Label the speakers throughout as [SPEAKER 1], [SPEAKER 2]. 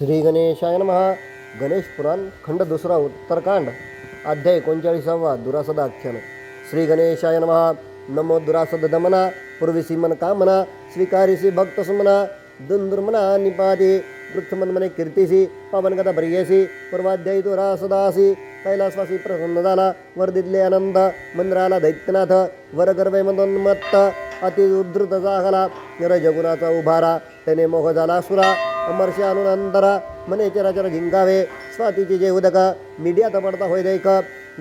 [SPEAKER 1] श्री गणेशाय नमः. गणेश पुराण खंड दुसरा उत्तरकांड अध्याय एकोणचाळीसावा दुरासद आख्यान श्री गणेशाय नमः. नमो दुरासद दमना पूर्वीसी मन कामना स्वीकारिसी भक्त सुमना दुंदुर्मना निपाती पृथ्मन्मने कीर्तिसी पावन कथा प्रियसी पूर्वाध्यायी दुरासदासी कैलासवासी प्रसन्न झाला वर्दितले आनंद मंदिराला दैत्यनाथ वरगर्वे मनोन्मत्त अति उद्धृत जागला जगुनाचा उभारा त्याने मोह झाला सुरा अमर्ष अनुनंतरा मने चराचर जिंकावे स्वातीचे जे उदक मीडिया तपडता होय देख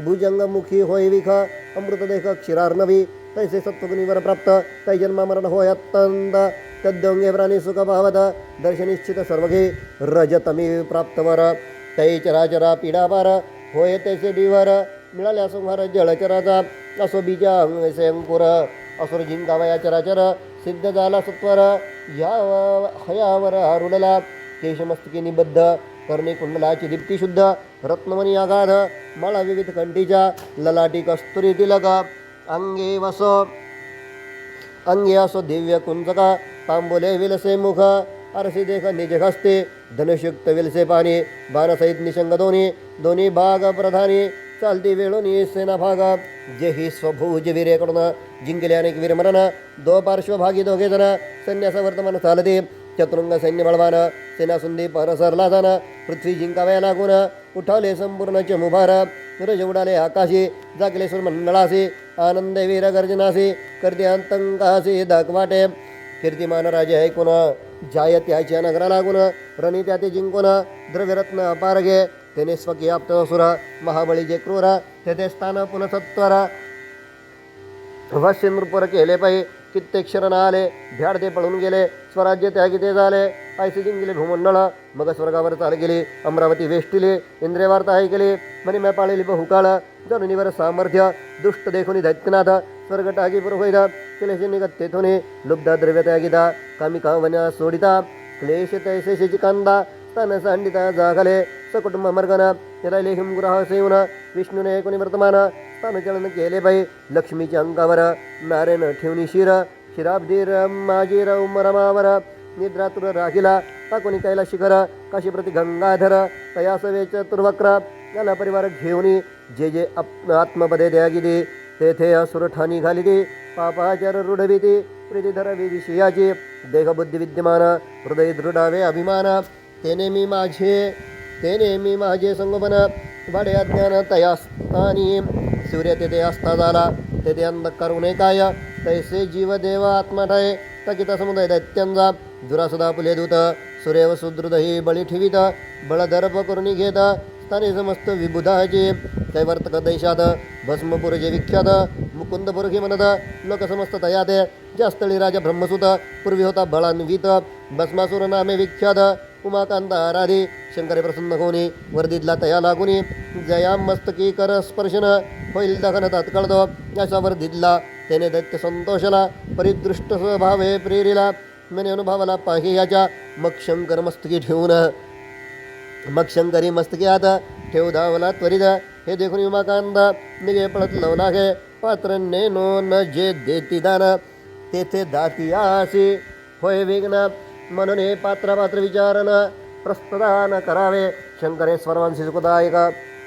[SPEAKER 1] भुजंगमुखी होय विख अमृतदेख क्षीरार्णवी तैसे सत्वगुणीवर प्राप्त तै जन्म मरण होय अत्यंत तद्योंगे प्राणी सुखभावत दर्शनिश्चित सर्वघे रजतमी प्राप्तवर तै चराचरा पीडापार होय तैसे दिवर मिळाल्या संहार जळचराचा असो बीजा अंगसे अंकुर असुर जिंकावया चराचर सिद्ध झाला सत्वर या हयावर आरुडला केशमस्तकी निबद्ध कर्णे कुंडलाची दीप्ती शुद्ध रत्नमणी आगाध माळा विविध कंठीच्या ललाटी कस्तुरी तिलक अंगे वस अंगे असो दिव्य कुंजका तांबोले विलसे मुख आरसी देख निज हस्ते धनुषयुक्त विलसे पाणी बाणसहित निशंग दोन्ही दोन्ही भाग प्रधानी चालती वेळोनी सेना भाग. जे ही स्वभूज वीरेकडून जिंकले अनेक वीरमरण दो पार्श्वभागी दोघे जण. सैन्यास वर्तमान चालते. चतुरंग सैन्य बळवान सेनासुंदी परसरला जाणं पृथ्वी जिंकाव्या लागून. उठवले संपूर्ण चमुभार. रज उडाले आकाशी. जागले मंडळासी आनंद वीर गर्जनासी करते अंतंकासी दाखवाटे कीर्तिमान राजे ऐकून. जाय त्याच्या नगरा लागून. रणी त्या ते जिंकून. द्रव्यरत्न अपार घे त्याने स्वकीय सुर महाबळी जे क्रूर तेथे स्थान पुनसत्वर. वश्य नृपर केले पाहि कित्येक शरण आले भ्याड ते पळून गेले स्वराज्य त्यागी ते झाले. ऐसे जिंकले भूमंडळ मग स्वर्गावर चाल गेली अमरावती वेष्टिली इंद्रियवार्ता ऐकली म्हणे मैं बहुकाळ जनुनीवर सामर्थ्य दुष्ट देखुनी दैत्यनाथ स्वर्ग टागी पुरोहित क्लेश निगत तेथून लुब्ध द्रव्य त्यागिता कामी कावन्या सोडिता क्लेश तैसे कांदा स्तन सांडिता जागले. सकुटुंब मर्गन त्याला लेखिम ग्रह सेवन विष्णूने कोणी वर्तमान स्थानचलन केले पाहि लक्ष्मीच्या अंगावर नारायण ठेवणी शिर माझी माजीर उमरमावर निद्रातुर राखिला कोणी कैला शिखर काशी प्रति गंगाधर तयासवे चतुर्वक्र याला परिवार घेऊन जे जे आप आत्मपदे द्यागिदी तेथे असुर ठाणी घालिती पापाचार रूढविती प्रीतीधर विषयाची देहबुद्धी विद्यमान हृदय दृढावे अभिमान तेने मी माझे ते नेहमी माझे संगोपन वाडे अज्ञान तयास्तानी. सूर्य तेथे असता झाला तेथे अंधकार उणे काय? तैसे जीव देव आत्माठाय तकित समुदाय दैत्यांचा दुरासुदा पुले दूत सुरेव सुदृदही बळी ठेवित. बळदर्प करून घेत स्थाने समस्त विबुधाचे. कैवर्तक देशात भस्मपूर जे विख्यात. मुकुंदपूर घे म्हणत लोक समस्त तयात. ज्या स्थळी राजा ब्रह्मसुत पूर्वी होता बळान्वित. भस्मासुर नामे विख्यात. उमाकांत आराधे शंकरे प्रसन्न होणे वर्दीतला तया लागुनी जया मस्तकी कर स्पर्शन होईल दखन तात्कळतो अशा वर्दीतला त्याने दैत्य संतोषला परिदृष्ट स्वभावे प्रेरिला मने अनुभवाला पाहि याच्या मग शंकर मस्तकी ठेवून मग शंकरी मस्तकी आता ठेव धावला त्वरित। हे देखून उमाकांत निघे पळत लवला घे पात्र नेनो न जे देती दान तेथे दाती आसी होय विघ्न। म्हणून हे पात्र पात्र विचारण प्रस्तदान करावे। शंकरे सर्वांशी सुखदायक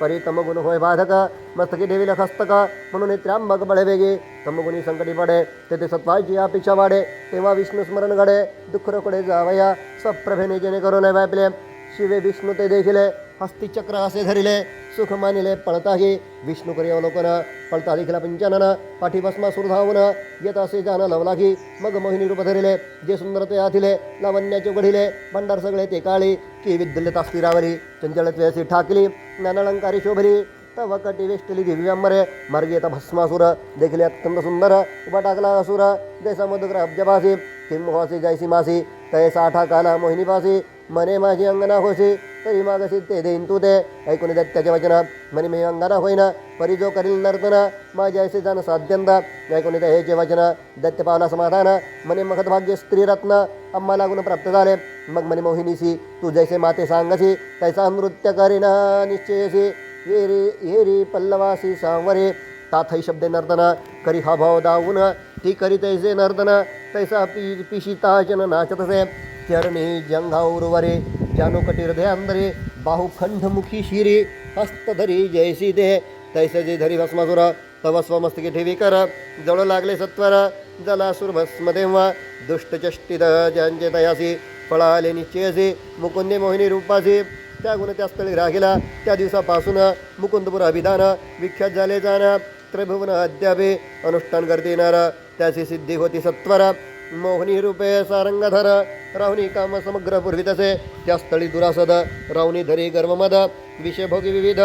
[SPEAKER 1] परी तमगुण होय बाधक मस्तकी देवीला हस्तक म्हणून हे त्र्यंबक बळे वेगे। तमगुणी संकटी पडे तेथे सत्वाची अपेक्षा वाढे। तेव्हा विष्णू स्मरण घडे दुःख रोकडे जावया सप्रभेने जेणेकरून व्यापले शिवे विष्णू ते देखिले हस्तिचक्र असे धरिले। सुख मानिले पळताही विष्णू करी अवलोकन पळता लिखला पंचानन पाठीभस्मा भस्मा येत असे जाणं लवलागी मग मोहिनी रूप धरिले जे सुंदर ते आथिले लावण्याचे उघडिले भंडार सगळे ते काळी की विद्युल्य स्थिरावली चंचल असे ठाकली ज्ञानलंकारी शोभरी तव कटी वेष्टली दिव्यांबरे मार्गी येता भस्मासुर देखिले अत्यंत सुंदर उभा टाकला असुर जैसा मधुकर अब्जभासी किंमोहासी जैसी मासी तैसा ठाकाला मोहिनीपासी मने माझी अंगना होशी तरी मागशी ते देईन तू दे. ऐकून दत्त्याचे वचन म्हणे मी अंगना होईना परी जो करील नर्तन माझ्या ऐसे जाण साध्यंदा. ऐकून ते हेचे वचन दैत्य पावला समाधान. म्हणे मखत भाग्य स्त्रीरत्न अम्मा लागून प्राप्त झाले. मग म्हणे मोहिनीसी तू जैसे माते सांगसी तैसा नृत्य करीना निश्चयसी येरी येरी पल्लवासी सांवरे. ताथै शब्दे नर्तन करी हा भाव दावून ती करी तैसे नर्तन तैसा पी नाचत नाचतसे. चरणी जंघा उर्वरे जानोकटी अंधरे बाहुखंडमुखी शिरी हस्तधरी जयसी दे तैसे धरी भस्मासुर तव स्वमस्तके ठेवी कर जळू लागले सत्वर जलासुर भस्म देवा दुष्टचष्टिद ज्यांचे तयासी फळाले निश्चयसे मुकुंदे मोहिनी रूपासी त्या गुण त्या स्थळी राहिला त्या दिवसापासून मुकुंदपुर अभिधान विख्यात झाले जाण त्रिभुवन अद्यापे अनुष्ठान करते येणार त्याची सिद्धी होती सत्वर मोहनी रूपे सारंगधर राहुनी काम समग्र पूर्वितसे त्या स्थळी दुरासद राहुनी धरी गर्वमद विषयभोगी विविध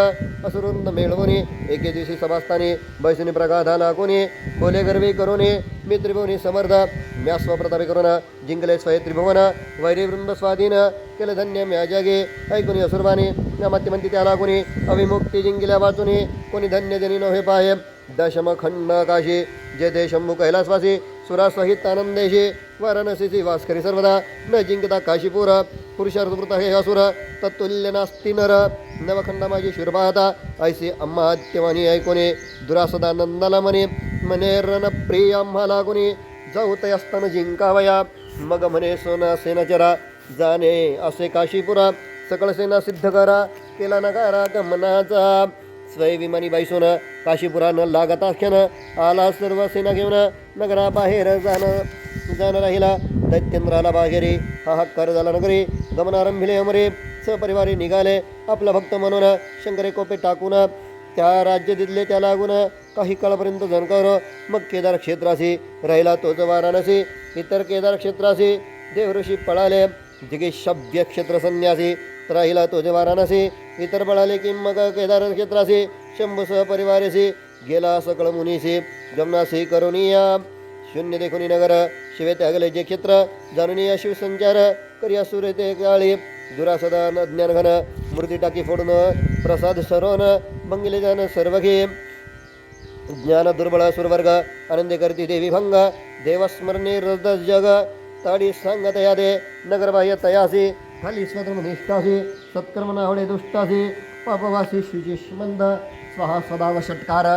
[SPEAKER 1] असुरुंद मेळवणी एके दिवशी सभास्थानी बैसुनी प्रगाधा लागुनी बोले गर्वी करुणी मी त्रिभुवनी समर्थ म्या स्वप्रतापी करून जिंकले स्वय त्रिभुवन. वैरीवृंद स्वाधीन केले धन्य म्या जगे. ऐकुनी असुरवाणी म्या मत्यमंती त्या लागुनी. अविमुक्ती जिंकल्या वाचुनी. कोणी धन्य जनी हे पाहे. दशम खंड काशी जे ते शंभू कैलासवासी. सुरासहित आनंदेशी वाराणसीची वास्करी सर्वदा न जिंकता काशीपूर पुरुषार्थवृत हे असुर तत्तुल्य नास्ती नर नवखंड माझी शिरपाहता ऐसी अम्मा हत्यवानी ऐकोने दुरासदा नंदाला म्हणे मनेरन रण प्रिय आम्हाला कोणी जाऊ तयस्तान जिंकावया मग म्हणे सोना सेनाचरा जाणे असे काशीपुरा सकळ सेना सिद्ध करा केला नकारा गमनाचा स्वयविमानी बाईसून काशीपुरानं लागत क्षण आला सर्व सेना घेऊन नगराबाहेर जाणं जाणं राहिला. दैत्येंद्राला बाहेरी हाहाकार झाला नगरी. गमनारंभिले अमरे सपरिवारी निघाले. आपला भक्त म्हणून शंकरे कोपे टाकून त्या राज्य दिले त्या लागून काही काळापर्यंत जनकर मग केदार क्षेत्राशी राहिला तोच वाराणसी. इतर केदार क्षेत्रासी देवऋषी पळाले. दिगे शब्द क्षेत्र संन्यासी. राहिला तोच वाराणसी इतर बळाले की मग केदार क्षेत्रासी शंभूसह परिवारेसी गेला सकळ मुनीसी जमनासी करुणीया शून्य देखुनी नगर शिवे त्यागले जे क्षेत्र जाणून शिवसंचार करिया सूर्य ते काळी दुरासदान ज्ञानघन मूर्ती टाकी फोडून प्रसाद सरोन मंगिले जाण सर्व घे ज्ञान दुर्बळ सुरवर्ग आनंदे करती देवी भंग देवस्मरणे रद जग ताडी सांगत दे नगरबाह्य तयासी खाली स्वधर्म निष्ठासी सत्कर्म नावडे दुष्टासी पापवासी शुचिष्मंद स्वहा सदाव षटकार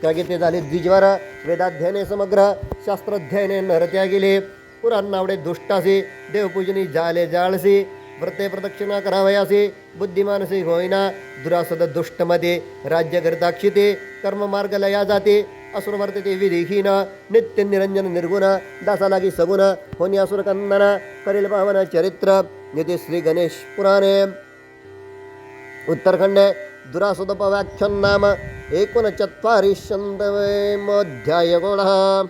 [SPEAKER 1] त्यागिते झाले द्विजवर। वेदाध्ययने समग्र। शास्त्राध्ययने नरत्या गेले पुराण नावडे दुष्टासी देवपूजनी जाले जाळसी। व्रते प्रदक्षिणा करावयासी। बुद्धिमानसी होईना। दुरासद दुष्टमध्ये राज्य करताक्षिते कर्म मार्गला जाते। असुर वर्तते विधिहीन। नित्य निरंजन निर्गुण। दासा लागी सगुण। होनी असुर कंदना करेल पावन चरित्र। येथे श्री गणेश पुराणे उत्तरखंडे दुरासुदपव्याख्यान नाम एकोणचत्वारिशतमोऽध्याय गोळः